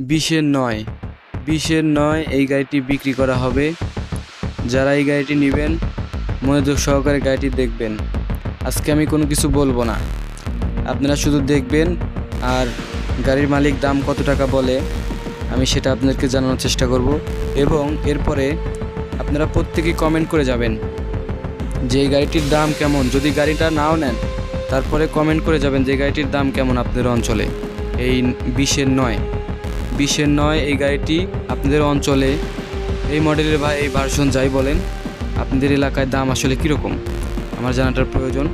বিশের নয়। বিশের নয় এই গাড়িটি বিক্রি করা হবে। যারা এই গাড়িটি নেবেন, মনোযোগ সহকারে গাড়িটি দেখবেন। আজকে আমি কোনো কিছু বলব না। আপনারা শুধু দেখবেন আর গাড়ির মালিক দাম কত টাকা বলে, আমি সেটা আপনাদেরকে জানানোর চেষ্টা করব। এবং এরপরে আপনারা প্রত্যেকেই কমেন্ট করে যাবেন যে গাড়িটির দাম কেমন। যদি গাড়িটা নাও নেন, তারপরে কমেন্ট করে যাবেন যে গাড়িটির দাম কেমন আপনাদের অঞ্চলে। এই বিশের নয়। বিশের নয়, এই গাড়িটি আপনাদের অঞ্চলে, এই মডেলের বা এই ভার্সন যাই বলেন, আপনাদের এলাকায় দাম আসলে কীরকম? আমার জানাটার প্রয়োজন।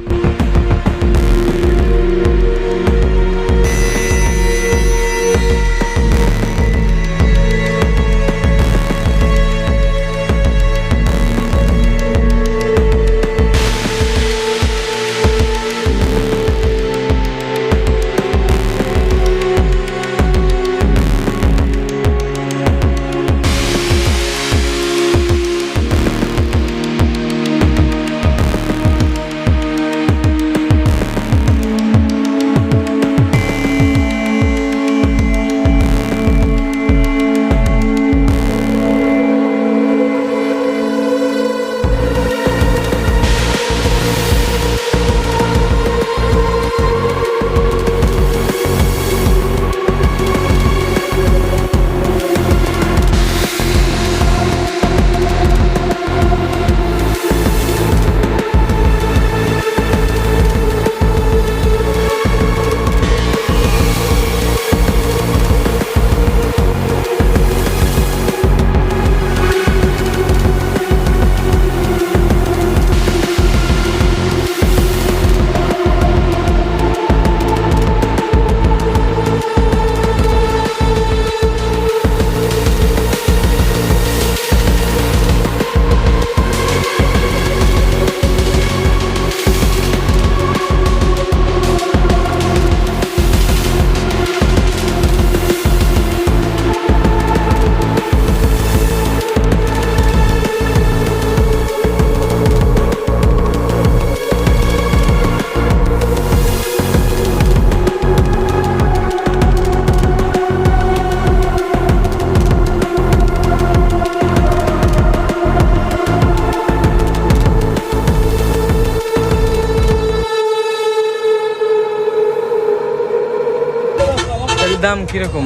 দাম কীরকম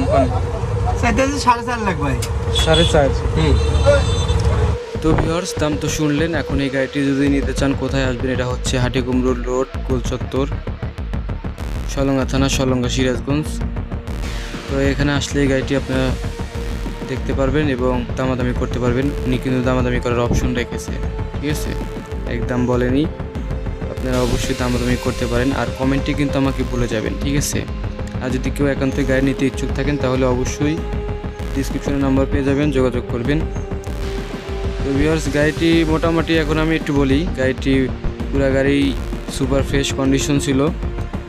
চাইতেছে সাড়ে চার লাখ ভাই। সাড়ে চার? তো ভিওর্স দাম তো শুনলেন এখন এই গাড়িটি যদি নিতে চান কোথায় আসবেন? এটা হচ্ছে হাটিকুমরুল রোড গোলচত্বর সলঙ্গা থানা সলঙ্গা সিরাজগঞ্জ। তো এখানে আসলে এই গাড়িটি আপনারা দেখতে পারবেন এবং দামাদামি করতে পারবেন। উনি কিন্তু দামাদামি করার অপশন রেখেছে ঠিক আছে? একদম বলেনি। আপনারা অবশ্যই দামাদামি করতে পারেন আর কমেন্টে কিন্তু আমাকে বলে যাবেন ঠিক আছে? আর যদি কেউ একান্তই গাড়ি নিতে ইচ্ছুক থাকেন, তাহলে অবশ্যই ডিসক্রিপশনে নাম্বার পেয়ে যাবেন, যোগাযোগ করবেন। তো ভিউয়ার্স গাড়িটি মোটামুটি এখন আমি একটু বলি, গাড়িটি পুরো গাড়ি সুপার ফ্রেশ কন্ডিশন ছিল,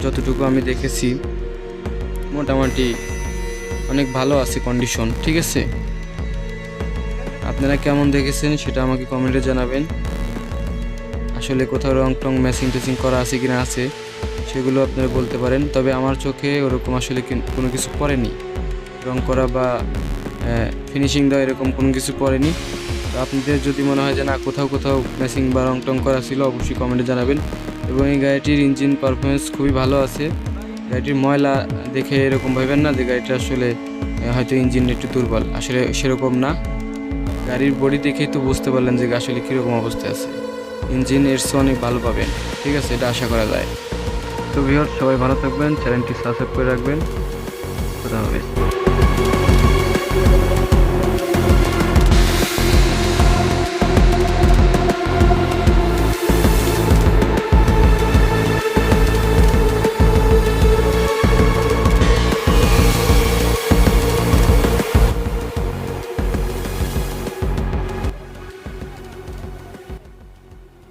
যতটুকু আমি দেখেছি। মোটামুটি অনেক ভালো আছে কন্ডিশন ঠিক আছে? আপনারা কেমন দেখেছেন সেটা আমাকে কমেন্টে জানাবেন। আসলে কোথাও রং টং ম্যাচিং টেচিং করা আছে কিনা আছে সেগুলো আপনারা বলতে পারেন। তবে আমার চোখে ওরকম আসলে কিন- কিছু পড়েনি। রং করা বা ফিনিশিং দেওয়া এরকম কোনো কিছু পড়েনি। তো আপনাদের যদি মনে হয় যে না, কোথাও কোথাও ম্যাচিং বা রং টং করা ছিল, অবশ্যই কমেন্টে জানাবেন। এবং এই গাড়িটির ইঞ্জিন পারফরমেন্স খুবই ভালো আছে। গাড়িটির ময়লা দেখে এরকম ভাবেন না যে গাড়িটা আসলে হয়তো ইঞ্জিন একটু দুর্বল। আসলে সেরকম না। গাড়ির বডি দেখেই তো বুঝতে পারলেন যে আসলে কীরকম অবস্থায় আছে। ইঞ্জিন এর চেয়ে অনেক ভালো পাবেন। ঠিক আছে, এটা আশা করা যায়। তো ভিউয়ার সবাই ভালো থাকবেন চ্যানেলটি সাবস্ক্রাইব করে রাখবেন। কথা হাফেজ।